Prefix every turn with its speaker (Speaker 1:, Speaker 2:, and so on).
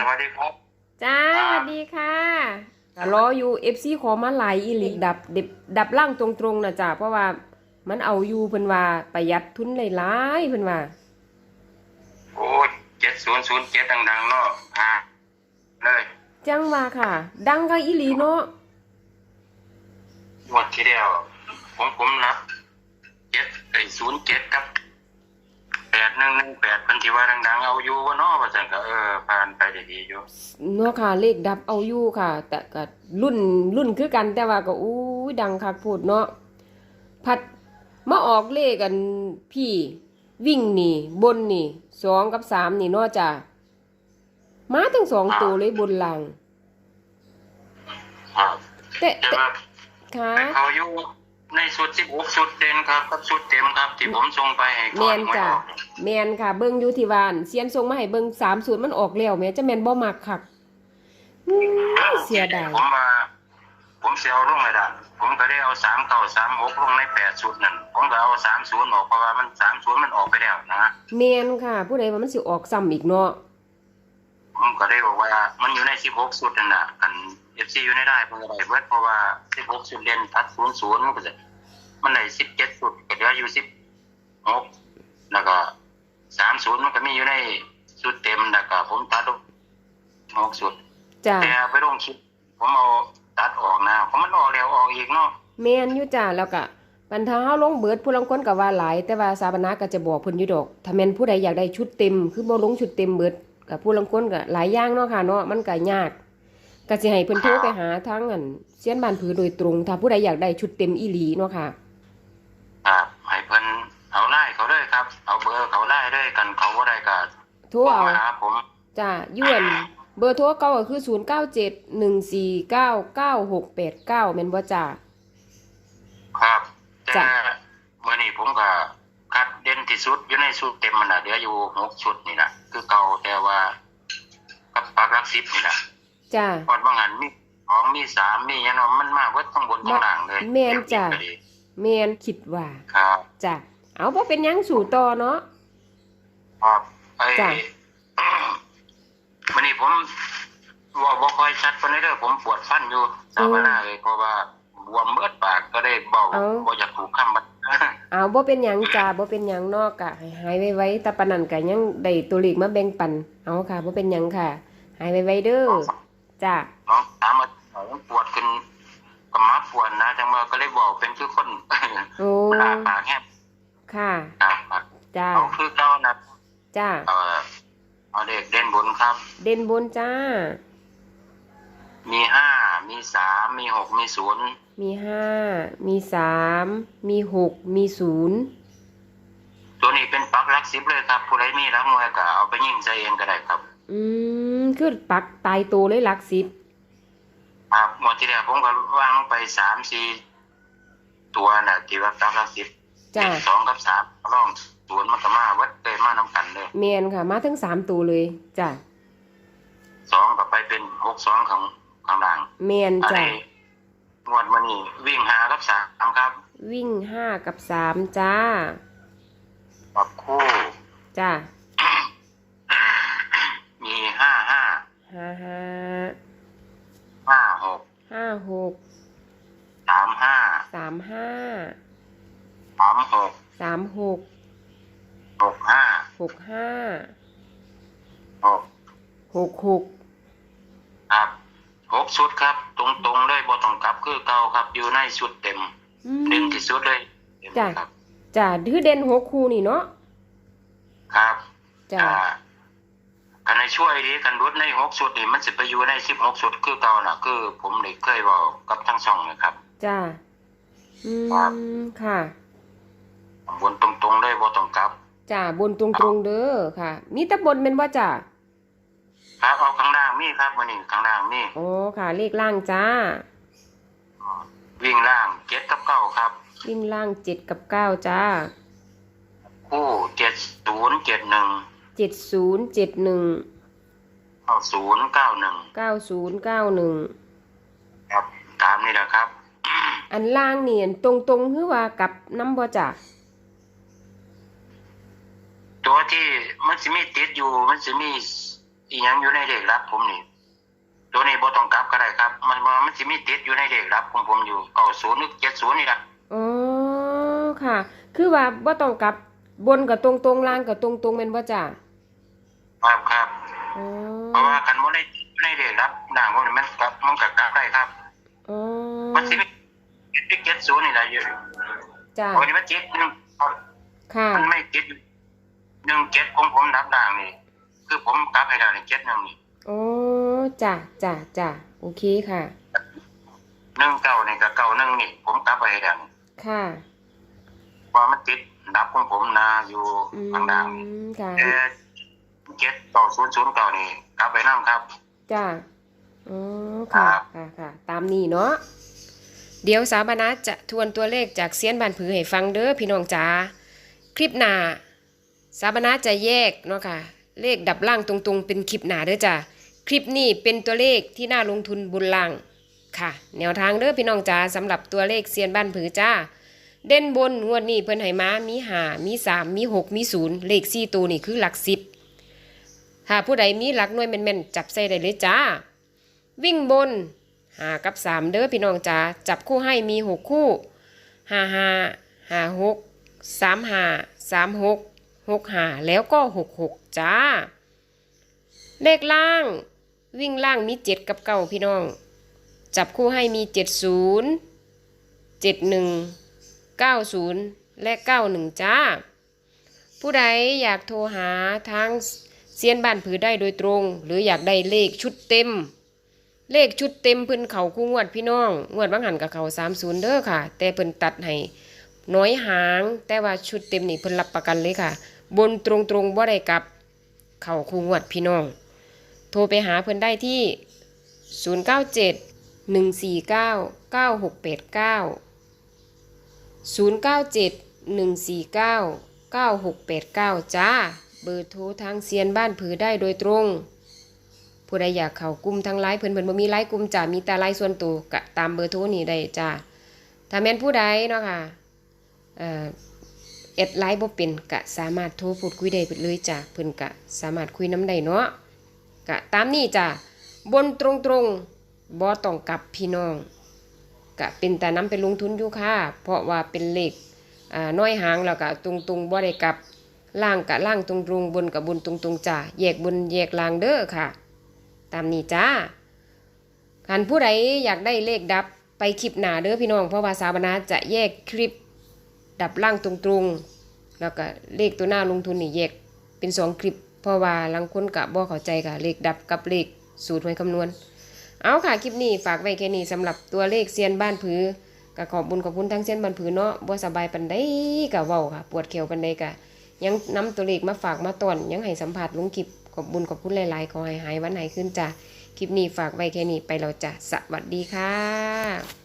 Speaker 1: สวัสดีครับ
Speaker 2: จ้า
Speaker 1: ค
Speaker 2: ส
Speaker 1: รับ
Speaker 2: วัสดีค่ะก็รออยู่เอฟซีขอมาหลายอีหลีดับเด็บดับล่างตรงๆนะจ้าเพราะว่ามันเอาอยู่เพิ่นว่าประหยัดทุนหลายๆเพิ่นว่า
Speaker 1: โอ้เจ็ดศูนย์ศูนย์เจ็ดดังๆเนาะอ่าเลย
Speaker 2: จังว่าค่ะ ดังก็อีหลีเนาะ
Speaker 1: งวดที่แล้วผมผมนับเจ็ดไอ้ศูนย์เจ็ดกับแปด หนึ่งหนึ่งแปดเพิ่นที่ว่าดังๆ เอาอยู่ว่าเนาะว่าซั่นก็เออผ่านไปได้ดีอยู่
Speaker 2: เนาะค่ะเลขดับเอาอยู่ค่ะ แต่ก็รุ่นรุ่นคือกันแต่ว่าก็อู้ยดังคักพูดเนาะพัดมาออกเลขกันพี่วิ่งนี่บนนี่สองกับสามนี่เนาะจ้ามาทั้งสองตัวเลยบนล่าง
Speaker 1: ครับ
Speaker 2: แต่
Speaker 1: แต่
Speaker 2: แต่
Speaker 1: ว่า
Speaker 2: ค่ะ
Speaker 1: เขาอยู่ ในสุดสิบหกสุดเด่นครับกับสุดเต็มครับ ที่ผมส่งไปให้
Speaker 2: แม
Speaker 1: ก่อน
Speaker 2: น
Speaker 1: หวย
Speaker 2: จ้ะ
Speaker 1: ออก
Speaker 2: แมนค่ะ เบิ้งอยู่ที่บ้านเซียนส่งมาให้เบิ้งสามศูนย์มันออกแล้วแม่จะแมนบ่มักคักอื้อเสียดาย
Speaker 1: ผมว่าผมเสียเอาลงเลยละผมก็ได้เอาสามเก้าสามหกลงในแปดสุดนั่นผมก็เอาสามศูนย์ออกเพราะว่ามันสามศูนย์มันออกไปแล้วนะ
Speaker 2: แมนค่ะ ผู้ใดว่ามันสิออกซ้ำอีกเนาะ
Speaker 1: ผมก็ได้บอกว่า มันอยู่ในสิบหกสุดนั่นแหละกันเอ ฟซีอยู่ในได้ผมก็ได้เบิดเพราะว่าสิบหกสุดเล่นทัดศูนย์ศูนย์มันก็จะมันได้สิบเจ็ดสุดก็เหลืออยู่สิบหกแล้วก็สามศูนย์มันก็มีอยู่ในสุดเต็มแล้วก็ผมตัดหกสุด
Speaker 2: จ้ะ
Speaker 1: แต่ไปลงคลิปผมเอาตัดออกนะเพราะมันออกแล้วออกอีกเนาะ
Speaker 2: แมนอยู่จ้ะแล้วก็บรรเทาเฮาลงเบิดผู้ลางคนก็ว่าหลาย แต่ว่าสาบนาก็จะบอกเพิ่นอยู่ดอกถ้าแม่นผู้ใดอยากได้ชุดเต็ม คือบ่ลงชุดเต็มเบิดก็ผู้ลางคนก็หลายอย่างเนาะค่ะเนาะมันก็ยาก ก็สิให้เพิ่นโทรไปหาทางอันเซียนบ้านผือโดยตรง ถ้าผู้ใดอยากได้ชุดเต็มอีหลีเนาะค่ะ
Speaker 1: ครับให้เพิ่นเอาไล่เขาเลยครับ เอาเบอร์เขาไล่เลยกันเขาบ่ได้ก็
Speaker 2: โทร
Speaker 1: โทร
Speaker 2: เอา
Speaker 1: มาหาผม
Speaker 2: จ้ะยวนเบอร์โทรเก่าก็คือ 0 9 7 1 4 9 9 6 8 9แม่นบ่จ้ะ
Speaker 1: ครับแต่
Speaker 2: จ้ะ
Speaker 1: เมื่อนี้ผมก็คัดเด่นที่สุดอยู่ในสุดเต็มมันน่ะเหลืออยู่หกชุดนี่นะคือเก่าแต่ว่ากับปักรักสิบนี่นะ
Speaker 2: จ้ะ
Speaker 1: ก่อนว่างานมีสองมีสามมีหยังเนาะมันมาเบิดทั้งบนทั้งล่างเลย
Speaker 2: แม่นจ้ะ
Speaker 1: เดี๋ยวอีกก็ดี
Speaker 2: แม่นคิดว่า
Speaker 1: ครับ
Speaker 2: จ้ะเอาบ่เป็นหยังสู่ต่อเนาะ
Speaker 1: ครับไอ้
Speaker 2: จ้ะ
Speaker 1: วันนี้ผมว่าบ่ค่อยชัดปานใดเด้อผมปวดฟันอยู่สาวนาเลยเพราะว่าบวมเบิดปากก็ได้เบาบ่อยากถูกคำบัด
Speaker 2: เอาบ่เป็นหยังจ้ะบ่เป็นหยังเนาะกะให้หายไวๆแต่ปานนั้นก็ยังได้ตัวเลขมาแบ่งปันเอาค่ะบ่เป็นหยังค่ะ หายไวๆเด้อ จ้ะ
Speaker 1: น้องถามมาผมปวดขึ้นกำมาปวดนะจังว่าก็เลยบอกเป็นคือคน
Speaker 2: โอ้
Speaker 1: ลาปากแห้ง
Speaker 2: ค่ะ
Speaker 1: ครับครับ
Speaker 2: จ้ะ
Speaker 1: เอาคือเก้านะ
Speaker 2: จ้ะ
Speaker 1: เออเอาเด็กเด่นบนครับ
Speaker 2: เด่นบนจ้า
Speaker 1: มีห้ามีสามมีหกมีศูนย์
Speaker 2: มีห้ามีสามมีหกมีศูนย์
Speaker 1: ตัวนี้เป็นปักรักสิบเลยครับผู้ใดมีรักมวยก็เอาไปยิงใจเองก็ได้ครับ
Speaker 2: อืมคือปักตายตัวเลยหลักสิบ
Speaker 1: ครับหมดที่แล้วผมก็วางลงไปสามสี่ตัวน่ะที่ว่าปักรักสิบ
Speaker 2: จ้ะ
Speaker 1: สองกับสามร่องศูนย์มันก็มาวัดเลยมาน้ำกันเลย
Speaker 2: แมนค่ะ มาทั้งสามตัวเลยจ้ะ
Speaker 1: สองก็ไปเป็นหกสองของข้างล่าง
Speaker 2: แมน
Speaker 1: อัน
Speaker 2: จ้ะ
Speaker 1: นี้งวดมานี่วิ่งหากับสามครับ
Speaker 2: วิ่งห้ากับสามจ้า
Speaker 1: ปรับคู่
Speaker 2: จ้า
Speaker 1: มีห้าห้า
Speaker 2: ห้าห้า
Speaker 1: ห้าหก
Speaker 2: ห้าหก
Speaker 1: สามห้า
Speaker 2: สามห้า
Speaker 1: สามหก
Speaker 2: สามหก
Speaker 1: หกห้า
Speaker 2: หกห้า
Speaker 1: หก
Speaker 2: หกหก
Speaker 1: ครับหกชุดครับ ตรงตรงๆเลยบต้องกลับคือเก่าครับอยู่ในชุดเต็ม
Speaker 2: อืม
Speaker 1: เต็มที่สุดเลยเต็ม
Speaker 2: จ้ะ
Speaker 1: ครับ
Speaker 2: จ้าดื้อเด่นหกคู่นี่เนาะ
Speaker 1: ครับ
Speaker 2: จ้า
Speaker 1: อ่ากันในช่วยดีกันรุดในหกชุดนี่มันสิไปอยู่ในสิบหกชุดคือเก่าน่ะ คือ ผมได้เคยบอกกับทั้งสองนะครับ
Speaker 2: จ้าอื
Speaker 1: ครับ
Speaker 2: มค่ะ
Speaker 1: บนตรงตรงๆเลยบต้องกลับ
Speaker 2: จ้าบนตรงๆเด้อค่ะ มีแต่บนเป็นว่าจ้า
Speaker 1: ครับเอาข้างล่างมีครับวันนี้ข้างล่างมี
Speaker 2: โอ้ค่ะ เลขล่างจ้า
Speaker 1: วิ่งล่างเจ็ดกับเก้าครับ
Speaker 2: วิ่งล่างเจ็ดกับเก้าจ้า
Speaker 1: คู่เจ็ดศูนย์เจ็ดหนึ่ง
Speaker 2: เจ็ดศูนย์เจ็ดหนึ่ง
Speaker 1: เก้าศูนย์เก้าหนึ่ง
Speaker 2: เก้าศูนย์เก้าหนึ่ง
Speaker 1: ครับตามนี่แหละครับ
Speaker 2: อันล่างเนียนตรงตรงๆคือว่ากับน้ำบ่จ้า
Speaker 1: ตัวที่มันจะมีติดอยู่ มันจะมีอีหยังอยู่ในเลขรับ ผมนี่ตัวนี้บ่ต้องกลับก็ได้ครับ มันบ่มันสิมีติดอยู่ในเลขรับของผมอยู่90หรือ70นี่ล่ะ
Speaker 2: อ๋อค่ะ คือว่าบ่ต้องกลับบนกับตรงตรงๆล่างกับตรงตรงๆแม่นบ่จ้ะ
Speaker 1: ครับครับ
Speaker 2: อ๋อ
Speaker 1: เพราะว่าคันบ่ได้ติดอยู่ในเลขรับด่างพวกนี้มันกลับมันก็กลับได้ครับ
Speaker 2: อ๋อ
Speaker 1: มันสิมีติด70นี่ล่ะอยู่
Speaker 2: จ้ะ
Speaker 1: วันนี้มันติดหนึ่ง
Speaker 2: ค่ะ
Speaker 1: มันไม่ติดอยู่ หนึ่งเจ็ดของผมนับด่างนี่คือผมกลับให้ได้เจ็ดหนึ่งนี่
Speaker 2: อ๋อจ้ะจ้ะจ้ะโอเคค่ะ
Speaker 1: หนึ่งเก้านี่กับเก้าหนึ่งนี่ผมกลับไปให้ได้
Speaker 2: ค่ะ
Speaker 1: เพราะมันติดนับของผมนะอยู่
Speaker 2: อื
Speaker 1: ทางด่าง
Speaker 2: มค่ะ
Speaker 1: แต่เจ็ดต่อศูนย์ศูนย์เก้านี่กลับไปนั่งครับ
Speaker 2: จ้ะอ๋อค่ะ
Speaker 1: ครับ
Speaker 2: ค่ะค่ะ ตามนี้เนาะเดี๋ยวสาบานะจะทวนตัวเลขจากเซียนบานผือให้ฟังเด้อพี่น้องจ๋าคลิปหน้า สาบนะจะแยกเนาะค่ะ เลขดับล่างตรงๆ เป็นคลิปหนาเด้อจ้ะ คลิปนี้เป็นตัวเลขที่น่าลงทุนบนล่างค่ะ แนวทางเด้อพี่น้องจ๋าสำหรับตัวเลขเซียนบ้านผือจ้า เด่นบนงวดนี้เพิ่นให้มามีหามีสามมีหกมีศูนย์เลขสี่ตัวนี่คือหลักสิบถ้าผู้ใดมีหลักหน่วยแม่นๆจับใส่ได้เลยจ้า วิ่งบนหากับสามเด้อพี่น้องจ๋าจับคู่ให้มีหกคู่ห้าห้าห้าหกสามห้าสามหก หกหาแล้วก็หกหกจ้า เลขล่าง วิ่งล่างมีเจ็ดกับเก้าพี่น้อง จับคู่ให้มีเจ็ดศูนย์เจ็ดหนึ่งเก้าศูนย์และเก้าหนึ่งจ้า ผู้ใดอยากโทรหาทางเซียนบ้านผือได้โดยตรง หรืออยากได้เลขชุดเต็ม เลขชุดเต็มเพิ่นเขาคู่งวดพี่น้อง งวดบางหันกับเขาสามศูนย์เด้อค่ะ แต่เพิ่นตัดให้ น้อยหาง แต่ว่าชุดเต็มนี่เพิ่นรับประกันเลยค่ะ บนตรงตรงๆบ่ได้กลับ เขาคูงวดพี่น้อง โทรไปหาเพิ่นได้ที่ 097 149 9689 097 149 9689 จ้า เบอร์โทรทางเซียนบ้านผือได้โดยตรง ผู้ใดอยากเข้ากลุ่มทางไลน์เพิ่นเพิ่นบ่มีไลน์กลุ่มจ้ามีแต่ไลน์ส่วนตัวก็ตามเบอร์โทรนี้ได้จ้าถ้าแม่นผู้ใดเนาะค่ะ เอ็ดไลน์บ่เป็นก็สามารถโทรพูดคุยได้เลยจ้าเพิ่นก็สามารถคุยน้ำได้เนาะก็ตามนี้จ้าบนตรงๆบ่ต้องกลับพี่น้องก็เป็นแต่นํไปลงทุนอยู่ค่ะ เพราะว่าเป็นเลขอ่าน้อยหางแล้วก็ตรงๆบ่ได้กลับล่างกับล่างตรงๆบนกับบนตรงๆจ้าแยกบนแยกล่างเด้อค่ะ ตามนี้จ้าคันผู้ใดอยากได้เลขดับไปคลิปหนาเด้อพี่น้องเพราะว่าสาบนาจะแยกคลิป ดับล่างตรงๆ แล้วก็เลขตัวหน้าลงทุนนี่แยกเป็นสองคลิป เพราะว่าลังคนกะบ่เข้าใจค่ะเลขดับกับเลขสูตรหวยคำนวณ เอาค่ะคลิปนี้ฝากไว้แค่นี้สำหรับตัวเลขเซียนบ้านผือก็ขอบบุญขอบคุณทั้งเซียนบ้านผือเนาะบ่สบายปันใดกะเว้าค่ะ ปวดเขียวปันใดกะ ยังนำตัวเลขมาฝากมาตอนยังให้สัมผัสลงคลิปขอบบุญขอบคุณหลายๆขอให้หายวันไหนขึ้นจ้ะคลิปนี้ฝากไว้แค่นี้ไปเราจะสวัสดีค่ะ